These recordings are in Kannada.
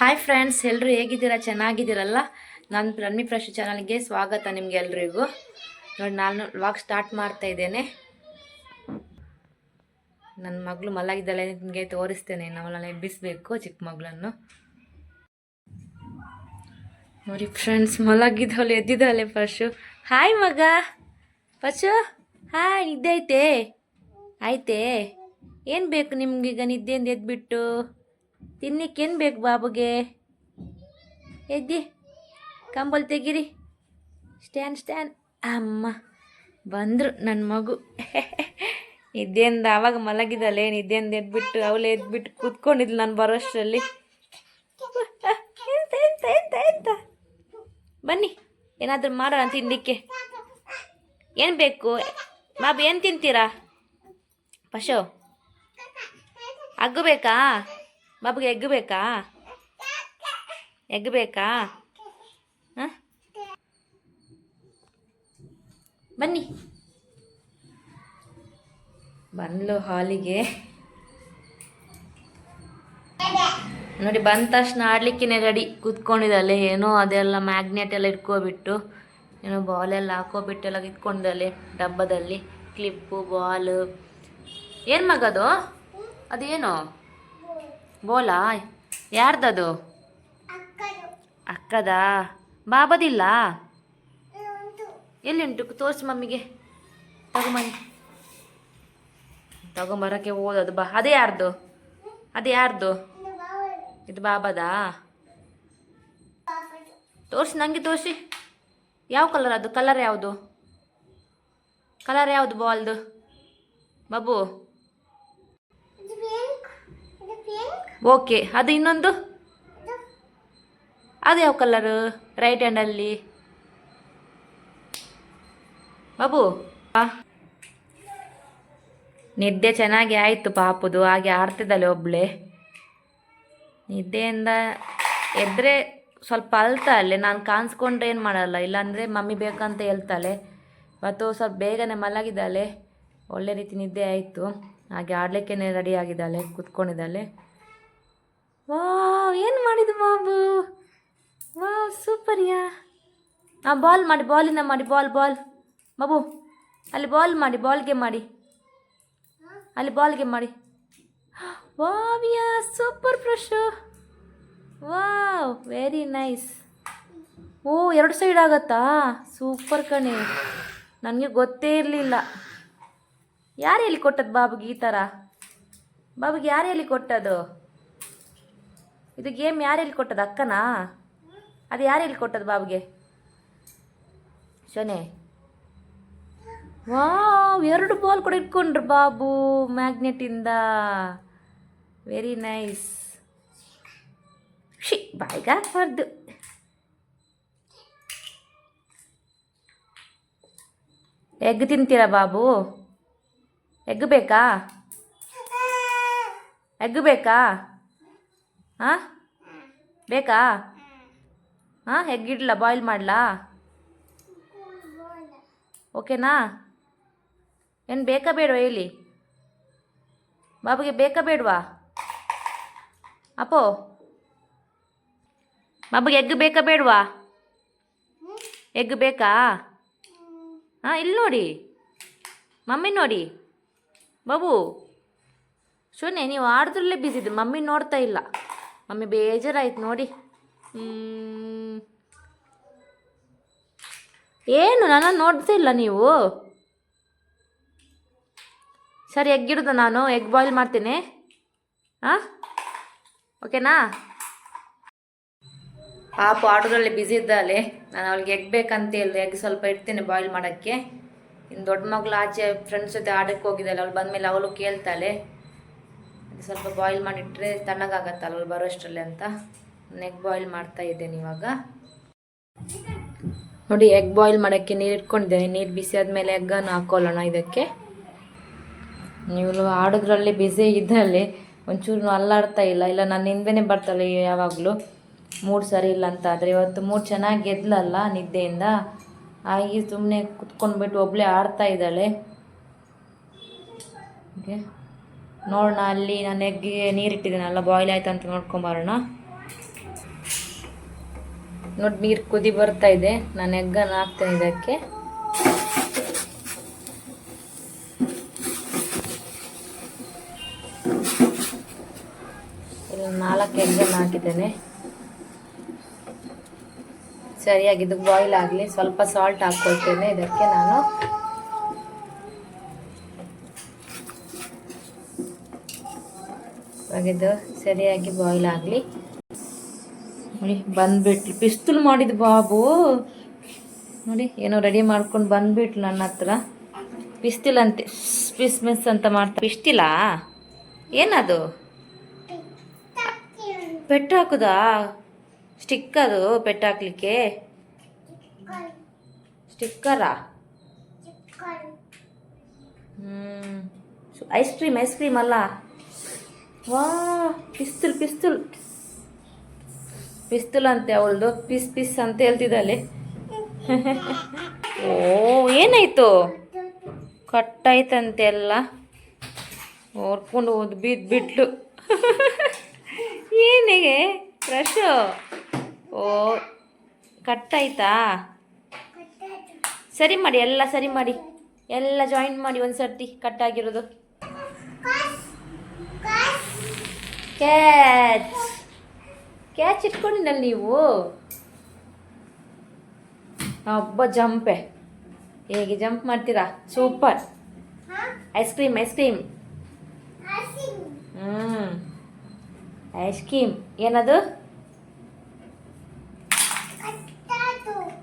ಹಾಯ್ ಫ್ರೆಂಡ್ಸ್ ಎಲ್ಲರೂ ಹೇಗಿದ್ದೀರಾ? ಚೆನ್ನಾಗಿದ್ದೀರಲ್ಲ? ನನ್ನ ರನ್ಮಿ ಫ್ರೆಶ್ ಚಾನಲ್ಗೆ ಸ್ವಾಗತ ನಿಮಗೆ ಎಲ್ರಿಗೂ. ನೋಡಿ, ನಾನು ವ್ಲಾಗ್ ಸ್ಟಾರ್ಟ್ ಮಾಡ್ತಾ ಇದ್ದೇನೆ. ನನ್ನ ಮಗಳು ಮಲಗಿದ್ದಾಳೆ, ನಿಮಗೆ ತೋರಿಸ್ತೇನೆ. ನಾವಲ್ಲ ಎಬ್ಬಿಸ್ಬೇಕು ಚಿಕ್ಕ ಮಗಳನ್ನು. ನೋಡಿ ಫ್ರೆಂಡ್ಸ್ ಮಲಗಿದ್ದಾಳೆ ಎದ್ದಿದ್ದಾಳೆ ಪಶು ಹಾಯ್ ಮಗ. ಪಶು ಹಾಯ್ ನಿದ್ದೆ ಐತೆ ಆಯ್ತೇ? ಏನು ಬೇಕು ನಿಮ್ಗೀಗ ನಿದ್ದೆಯಿಂದ ಎದ್ಬಿಟ್ಟು? ತಿನ್ಲಿಕ್ಕೇನು ಬೇಕು ಬಾಬುಗೆ? ಎದ್ದಿ, ಕಂಬಲ್ ತೆಗೀರಿ. ಸ್ಟ್ಯಾನ್ ಸ್ಟ್ಯಾನ್. ಅಮ್ಮ, ಬಂದರು ನನ್ನ ಮಗು. ನಿದ್ದೆಯಿಂದ ಆವಾಗ ಮಲಗಿದಲ್ಲೇ ನಿದ್ದೆಯಿಂದ ಎದ್ಬಿಟ್ಟು, ಅವಳು ಎದ್ಬಿಟ್ಟು ಕೂತ್ಕೊಂಡಿದ್ಲು ನಾನು ಬರೋಷ್ಟರಲ್ಲಿ ಎಂತ ಎಂತ ಎಂತ ಎಂತ? ಬನ್ನಿ, ಏನಾದರೂ ಮಾಡೋಣ ತಿನ್ನಲಿಕ್ಕೆ ಏನು ಬೇಕು? ಬಾಬು, ಏನು ತಿಂತೀರಾ? ಪಶೋ ಅಗ್ಗು ಬೇಕಾ? ಬಾಬುಗೆ ಎಗ್ ಬೇಕಾ? ಎಗ್ ಬೇಕಾ? ಹಾಂ? ಬನ್ನಿ. ಬಂದ್ಲು ಹಾಲಿಗೆ. ನೋಡಿ, ಬಂದ ತಕ್ಷಣ ಆಡ್ಲಿಕ್ಕೆ ರೆಡಿ ಕೂತ್ಕೊಂಡಿದ್ದಾಳೆ ಏನೋ ಅದೆಲ್ಲ ಮ್ಯಾಗ್ನೆಟ್ ಎಲ್ಲ ಇಟ್ಕೊಬಿಟ್ಟು, ಏನೋ ಬಾಲೆಲ್ಲ ಹಾಕೋಬಿಟ್ಟು ಎಲ್ಲ ಇಟ್ಕೊಂಡಿದ್ದಾಳೆ ಡಬ್ಬದಲ್ಲಿ. ಕ್ಲಿಪ್ಪು ಬಾಲ್ ಏನು ಮಗದು ಅದೇನು? ಬೋಲಾ, ಯಾರ್ದದು? ಅಕ್ಕದಾ? ಬಾಬದಿಲ್ಲ? ಎಲ್ಲಿ ಉಂಟು ತೋರಿಸಿ ಮಮ್ಮಿಗೆ. ತಗೊಂಬನ್ನಿ ತಗೊಂಬರಕ್ಕೆ ಓದೋದು ಬಾ. ಅದೇ ಯಾರ್ದು? ಅದು ಯಾರ್ದು? ಇದು ಬಾಬದಾ? ತೋರಿಸಿ ನನಗೆ ತೋರಿಸಿ. ಯಾವ ಕಲರ್ ಅದು? ಕಲರ್ ಯಾವುದು? ಕಲರ್ ಯಾವುದು ಬಾಲ್ದು? ಬಾಬು? ಓಕೆ, ಅದು ಇನ್ನೊಂದು? ಅದು ಯಾವ ಕಲರು? ರೈಟ್ ಹ್ಯಾಂಡಲ್ಲಿ ಬಾಬು. ನಿದ್ದೆ ಚೆನ್ನಾಗಿ ಆಯಿತು ಪಾಪುದು, ಹಾಗೆ ಆಡ್ತಿದ್ದಾಳೆ ಒಬ್ಳೆ. ನಿದ್ದೆಯಿಂದ ಎದ್ರೆ ಸ್ವಲ್ಪ ಅಳ್ತಾಳೆ ನಾನು ಕಾಣಿಸ್ಕೊಂಡ್ರೆ ಏನು ಮಾಡಲ್ಲ, ಇಲ್ಲಾಂದರೆ ಮಮ್ಮಿ ಬೇಕಂತ ಹೇಳ್ತಾಳೆ. ಮತ್ತು ಸ್ವಲ್ಪ ಬೇಗನೆ ಮಲಗಿದ್ದಾಳೆ. ಒಳ್ಳೆ ರೀತಿ ನಿದ್ದೆ ಆಯಿತು. ಹಾಗೆ ಆಡಲಿಕ್ಕೆ ರೆಡಿ ಆಗಿದ್ದಾಳೆ, ಕೂತ್ಕೊಂಡಿದ್ದಾಳೆ. ವಾವ್, ಏನು ಮಾಡಿದ್ದು ಬಾಬು? ವಾವ್ ಸೂಪರ್ಯಾ ಹಾಂ ಬಾಲ್ ಮಾಡಿ ಬಾಲಿನ ಮಾಡಿ ಬಾಲ್ ಬಾಲ್ ಬಾಬು, ಅಲ್ಲಿ ಬಾಲ್ ಮಾಡಿ ಬಾಲ್ಗೆ ಮಾಡಿ. ಅಲ್ಲಿ ಬಾಲ್ಗೆ ಮಾಡಿ. Wow yeah super fresh wow very nice ಓ, ಎರಡು ಸೈಡ್ ಆಗತ್ತಾ? ಸೂಪರ್ ಕಣೆ. ನನಗೆ ಗೊತ್ತೇ ಇರಲಿಲ್ಲ. ಯಾರು ಹೇಳಿ ಕೊಟ್ಟದ್ದು ಬಾಬುಗೆ ಈ ಥರ ಬಾಬುಗೆ ಯಾರು ಹೇಳಿ ಕೊಟ್ಟದ್ದು? ಇದು ಗೇಮ್ ಯಾರು ಹೇಳ್ಕೊಟ್ಟದ ಅಕ್ಕನಾ? ಅದು ಯಾರು ಹೇಳ್ಕೊಟ್ಟದ ಬಾಬುಗೆ? ಶೋನೆ. ವಾವ್, ಎರಡು ಬಾಲ್ ಕೂಡ ಇಟ್ಕೊಂಡ್ರು ಬಾಬು ಮ್ಯಾಗ್ನೆಟಿಂದ. ವೆರಿ ನೈಸ್ ಶಿ ಬಾಯಿಗೆ ಹಾಕ್ಬಾರ್ದು ಎಗ್ ತಿಂತೀರಾ ಬಾಬು? ಎಗ್ ಬೇಕಾ? ಎಗ್ ಬೇಕಾ? ಹಾಂ ಬೇಕಾ? ಹಾಂ ಎಗ್ ಇಡ್ಲಾ ಬಾಯ್ಲ್ ಮಾಡಲಾ? ಓಕೆನಾ ಏನು ಬೇಕಾ ಬೇಡವಾ ಹೇಳಿ? ಬಾಬುಗೆ ಬೇಕಾ ಬೇಡವಾ? ಅಪ್ಪೋ? ಬಾಬುಗೆ ಎಗ್ ಬೇಕಾ ಬೇಡವಾ? ಎಗ್ ಬೇಕಾ? ಹಾಂ ಇಲ್ಲಿ ನೋಡಿ. ಮಮ್ಮಿ ನೋಡಿ. ಬಾಬು, ಶೂನ್ಯ, ನೀವು ಆಡಿದ್ರಲ್ಲೇ ಬ್ಯುಸಿ ಇದೆ ಮಮ್ಮಿ ನೋಡ್ತಾ ಇಲ್ಲ. ಮಮ್ಮಿ ಬೇಜಾರಾಯ್ತು ನೋಡಿ. ಏನು ನಾನು ನೋಡ್ತಾ ಇಲ್ಲ ನೀವು? ಸರಿ, ಎಗ್ ಇಡುದ ನಾನು, ಎಗ್ ಬಾಯ್ಲ್ ಮಾಡ್ತೀನಿ. ಹಾಂ ಓಕೆನಾ? ಪಾಪು ಆಟೋದಲ್ಲಿ ಬ್ಯುಸಿ ಇದ್ದಾಳೆ. ನಾನು ಅವಳಿಗೆ ಎಗ್ ಬೇಕಂತ ಹೇಳಿದೆ. ಎಗ್ ಸ್ವಲ್ಪ ಇಡ್ತೀನಿ ಬಾಯ್ಲ್ ಮಾಡೋಕ್ಕೆ. ಇನ್ನು ದೊಡ್ಡ ಮಗಳು ಆಚೆ ಫ್ರೆಂಡ್ಸ್ ಜೊತೆ ಆಡಕ್ಕೆ ಹೋಗಿದ್ದಾಳೆ. ಅವಳು ಬಂದಮೇಲೆ ಅವಳು ಕೇಳ್ತಾಳೆ. ಸ್ವಲ್ಪ ಬಾಯ್ಲ್ ಮಾಡಿಟ್ರೆ ತಣ್ಣಗಾಗತ್ತಲ್ಲ ಬರೋ ಬರೋಷ್ಟರಲ್ಲಿ ಅಂತ. ಎಗ್ ಬಾಯ್ಲ್ ಮಾಡ್ತಾ ಇದ್ದೇನೆ ಇವಾಗ. ನೋಡಿ ಎಗ್ ಬಾಯ್ಲ್ ಮಾಡೋಕ್ಕೆ ನೀರು ಇಟ್ಕೊಂಡಿದ್ದೇನೆ. ನೀರು ಬಿಸಿ ಆದಮೇಲೆ ಎಗ್ಗನ್ನು ಹಾಕೊಳ್ಳೋಣ ಇದಕ್ಕೆ. ನೀವು ಆಡೋದ್ರಲ್ಲಿ ಬ್ಯುಸಿ ಇದ್ದಲ್ಲಿ ಒಂಚೂರು ಅಲ್ಲಾಡ್ತಾ ಇಲ್ಲ. ಇಲ್ಲ ನನ್ನ ಹಿಂದೆನೇ ಬರ್ತಲ್ಲ ಯಾವಾಗಲೂ. ಮೂಡ್ ಸರಿ ಇಲ್ಲ ಅಂತ ಆದರೆ ಇವತ್ತು ಮೂಡ್ ಚೆನ್ನಾಗಿ ಗೆದ್ಲಲ್ಲ ನಿದ್ದೆಯಿಂದ. ಹಾಗೆ ಸುಮ್ಮನೆ ಕುತ್ಕೊಂಡ್ಬಿಟ್ಟು ಒಬ್ಬಳೇ ಆಡ್ತಾ ಇದ್ದಾಳೆ. ಓಕೆ. ನೋಡೋಣ, ಅಲ್ಲಿ ನಾನು ಎಗ್ಗಿಗೆ ನೀರಿಟ್ಟಿದ್ದೀನಲ್ಲ ಬಾಯ್ಲ್ ಆಯ್ತು ಅಂತ ನೋಡ್ಕೊಂಬರೋಣ ನೋಡಿ, ನೀರು ಕುದಿ ಬರ್ತಾ ಇದೆ. ನಾನು ಎಗ್ಗನ್ನು ಹಾಕ್ತೇನೆ ಇದಕ್ಕೆ ಇಲ್ಲ ನಾಲ್ಕು ಎಗ್ಗನ್ನು ಹಾಕಿದ್ದೇನೆ. ಸರಿಯಾಗಿ, ಇದು ಬಾಯ್ಲ್ ಆಗಲಿ. ಸ್ವಲ್ಪ ಸಾಲ್ಟ್ ಹಾಕ್ಕೊಳ್ತೇನೆ ಇದಕ್ಕೆ ನಾನು ಇದು ಸರಿಯಾಗಿ ಬಾಯ್ಲ್ ಆಗಲಿ. ನೋಡಿ, ಬಂದ್ಬಿಟ್ಲು. ಪಿಸ್ತೂಲ್ ಮಾಡಿದ ಬಾಬು. ನೋಡಿ, ಏನೋ ರೆಡಿ ಮಾಡ್ಕೊಂಡು ಬಂದ್ಬಿಟ್ಲು ನನ್ನ ಹತ್ರ. ಪಿಸ್ತಿಲ್ ಅಂತೆ ಪಿಸ್ ಮಿಸ್ ಅಂತ ಮಾಡ್ತಾ. ಪಿಸ್ತಿಲಾ ಏನದು? ಪೆಟ್ಟು ಹಾಕುದಾ? ಸ್ಟಿಕ್ ಅದು, ಪೆಟ್ಟು ಹಾಕ್ಲಿಕ್ಕೆ. ಸ್ಟಿಕ್ಕರಾ ಹ್ಞೂ ಐಸ್ ಕ್ರೀಮ್ ಐಸ್ ಕ್ರೀಮ್ ಅಲ್ಲ? ವಾ, ಪಿಸ್ತುಲ್ ಪಿಸ್ತುಲ್. ಪಿಸ್ತೂಲ್ ಅಂತೆ ಅವಳದು. ಪಿಸ್ ಪಿಸ್ ಅಂತ ಹೇಳ್ತಿದ್ದಾಳೆ ಓ, ಏನಾಯ್ತು? ಕಟ್ಟಾಯ್ತಂತೆ ಎಲ್ಲ. ಓರ್ಕೊಂಡು ಹೋದ್ ಬಿದ್ದು ಬಿಟ್ಲು. ಏನಿಗೆ? ಕ್ರಶ್ ಓ, ಕಟ್ಟಾಯ್ತಾ? ಸರಿ ಮಾಡಿ, ಎಲ್ಲ ಸರಿ ಮಾಡಿ. ಎಲ್ಲ ಜಾಯಿಂಟ್ ಮಾಡಿ ಒಂದು ಸರ್ತಿ ಕಟ್ಟಾಗಿರೋದು. ಕ್ಯಾಚ್ ಕ್ಯಾಚ್ ಇಟ್ಕೊಂಡಿದ್ದಲ್ಲ ನೀವು? ಒಬ್ಬ ಜಂಪೆ. ಹೇಗೆ ಜಂಪ್ ಮಾಡ್ತೀರಾ? Super. Ice cream ice cream ಹ್ಞೂ ಐಸ್ ಕ್ರೀಮ್ ಏನದು?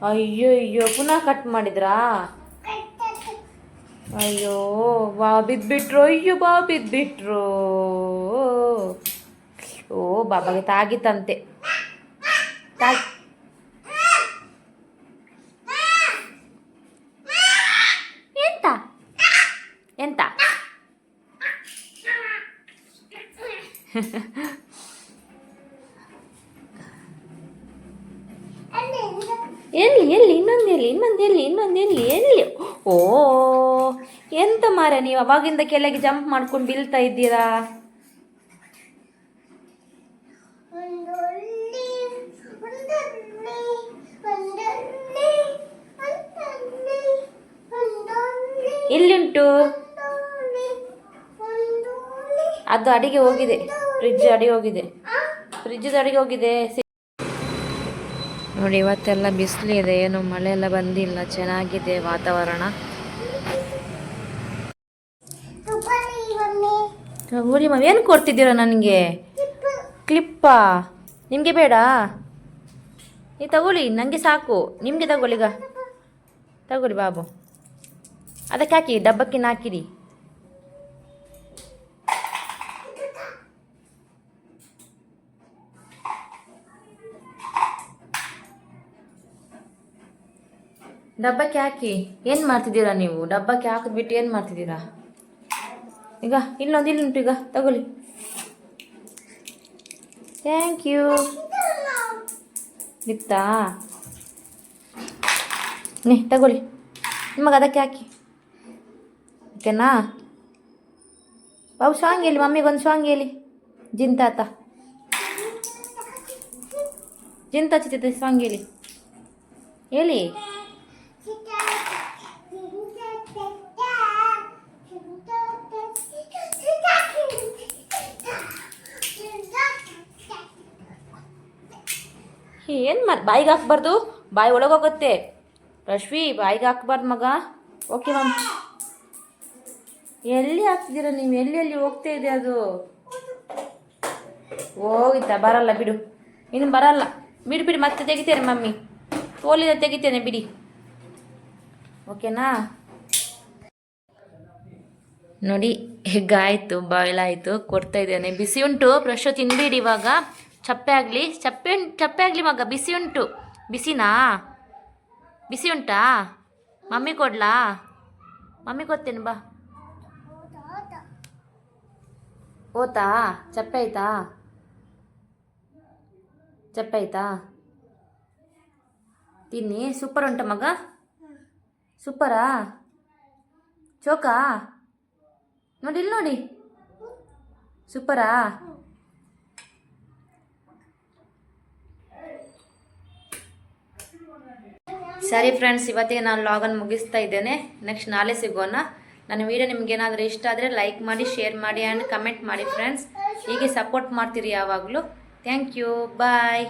ಅಯ್ಯೋ ಅಯ್ಯೋ, ಪುನಃ ಕಟ್ ಮಾಡಿದ್ರಾ? ಅಯ್ಯೋ, ಬಾ, ಬಿದ್ಬಿಟ್ರು. ಅಯ್ಯೋ, ಬಾ, ಬಿದ್ಬಿಟ್ರು. ಓ, ಬಾಬಾಗೆ ತಾಗಿತ್ತಂತೆ. ತಾಗಿ. ಎಂತ? ಎಂತ? ಎಲ್ಲಿ ಎಲ್ಲಿ, ಇನ್ನೊಂದು ಎಲ್ಲಿ ಇನ್ನೊಂದು ಎಲ್ಲಿ ಇನ್ನೊಂದು ಎಲ್ಲಿ ಎಲ್ಲಿ? ಓ, ಎಂತ ಮಾರ ನೀವು ಅವಾಗಿಂದ ಕೆಳಗೆ ಜಂಪ್ ಮಾಡ್ಕೊಂಡು ಬೀಳ್ತಾ ಇದ್ದೀರಾ? ಎಲ್ಲಿಂಟು ಅದು ಅಡಿಗೆ ಹೋಗಿದೆ. ಫ್ರಿಜ್ ಅಡಿಗೆ ಹೋಗಿದೆ. ಫ್ರಿಜ್ ಅಡಿಗೆ ಹೋಗಿದೆ. ನೋಡಿ ಇವತ್ತೆಲ್ಲ ಬಿಸಿಲಿದೆ ಏನು ಮಳೆ ಎಲ್ಲ ಬಂದಿಲ್ಲ. ಚೆನ್ನಾಗಿದೆ ವಾತಾವರಣ. ಏನು ಕೊಡ್ತಿದ್ದೀರಾ ನನಗೆ? ಕ್ಲಿಪ್ಪಾ? ನಿಮಗೆ ಬೇಡ. ನೀವು ತಗೊಳ್ಳಿ ನನಗೆ ಸಾಕು. ನಿಮಗೆ ತಗೊಳ್ಳಿ, ಈಗ. ತಗೊಳ್ಳಿ ಬಾಬು. ಅದಕ್ಕೆ ಹಾಕಿ ಡಬ್ಬಕ್ಕೆ ಹಾಕಿರಿ ಡಬ್ಬಕ್ಕೆ ಹಾಕಿ. ಏನು ಮಾಡ್ತಿದ್ದೀರಾ ನೀವು? ಡಬ್ಬಕ್ಕೆ ಹಾಕಿದ್ಬಿಟ್ಟು ಏನು ಮಾಡ್ತಿದ್ದೀರಾ? ಈಗ ಇಲ್ಲೊಂದು ಉಂಟು ಈಗ, ತಗೊಳ್ಳಿ. ಥ್ಯಾಂಕ್ ಯು ಇತ್ತಾ ನೀ ತಗೊಳ್ಳಿ. ನಿಮಗೆ ಅದಕ್ಕೆ ಹಾಕಿ. ಓಕೆನಾ? ಬಾಬು ಸಾಂಗ್ ಹೇಳಿ ಮಮ್ಮಿಗೊಂದು ಸಾಂಗ್ ಹೇಳಿ. ಜಿಂತಾತ ಜಿಂತ ಚಿತ್ತೆ ಸಾಂಗ್ ಹೇಳಿ. ಹೇಳಿ. ಏನು ಮಾಡಿ ಬಾಯಿಗೆ ಹಾಕ್ಬಾರ್ದು? ಬಾಯಿ ಒಳಗೋಗುತ್ತೆ ರಶ್ವಿ, ಬಾಯಿಗೆ ಹಾಕ್ಬಾರ್ದು ಮಗ. ಓಕೆ ಮ್ಯಾಮ್ ಎಲ್ಲಿ ಹಾಕ್ತಿದ್ದೀರ ನೀವು? ಎಲ್ಲಿ ಎಲ್ಲಿ ಹೋಗ್ತಾ ಇದೆ ಅದು? ಹೋಗಿತ್ತಾ ಬರಲ್ಲ, ಬಿಡು. ಇನ್ನು ಬರಲ್ಲ. ಬಿಡು, ಬಿಡಿ, ಮತ್ತೆ ತೆಗಿತೇನೆ ಮಮ್ಮಿ. ತೋಲಿದ ತೆಗಿತೇನೆ, ಬಿಡಿ. ಓಕೆನಾ ನೋಡಿ ಹೆಗ್ಗಾಯಿತು ಬಾಯ್ಲಾಯಿತು ಕೊಡ್ತಾ ಇದ್ದೇನೆ. ಬಿಸಿ ಉಂಟು ಫ್ರೆಶ್ಶು ತಿನ್ಬೇಡಿ ಇವಾಗ. ಚಪ್ಪೆ ಆಗಲಿ, ಚಪ್ಪೆ ಚಪ್ಪೆ ಆಗಲಿ ಮಗ, ಬಿಸಿ ಉಂಟು. ಬಿಸಿನಾ? ಬಿಸಿ ಉಂಟಾ? ಮಮ್ಮಿ ಕೊಡ್ಲಾ? ಮಮ್ಮಿ ಕೊಡ್ತೇನೆ ಬಾ. ಓತಾ ಚಪ್ಪೆ ಆಯ್ತಾ? ಚಪ್ಪೆ ಆಯ್ತಾ? ತಿನ್ನಿ. ಸೂಪರ್ ಉಂಟ ಮಗ? ಸೂಪರಾ ಚೋಕಾ? ನೋಡಿ, ಇಲ್ಲಿ ನೋಡಿ. ಸೂಪರಾ ಸರಿ ಫ್ರೆಂಡ್ಸ್ ಇವತ್ತಿಗೆ ನಾನು ಲಾಗನ್ ಮುಗಿಸ್ತಾ ಇದ್ದೇನೆ. ನೆಕ್ಸ್ಟ್ ನಾಳೆ ಸಿಗೋಣ. ನನ್ನ ವಿಡಿಯೋ ನಿಮಗೇನಾದರೂ ಇಷ್ಟ ಆದರೆ ಲೈಕ್ ಮಾಡಿ ಶೇರ್ ಮಾಡಿ ಆ್ಯಂಡ್ ಕಮೆಂಟ್ ಮಾಡಿ ಫ್ರೆಂಡ್ಸ್ ಹೀಗೆ ಸಪೋರ್ಟ್ ಮಾಡ್ತೀರಿ ಯಾವಾಗಲೂ. Thank you bye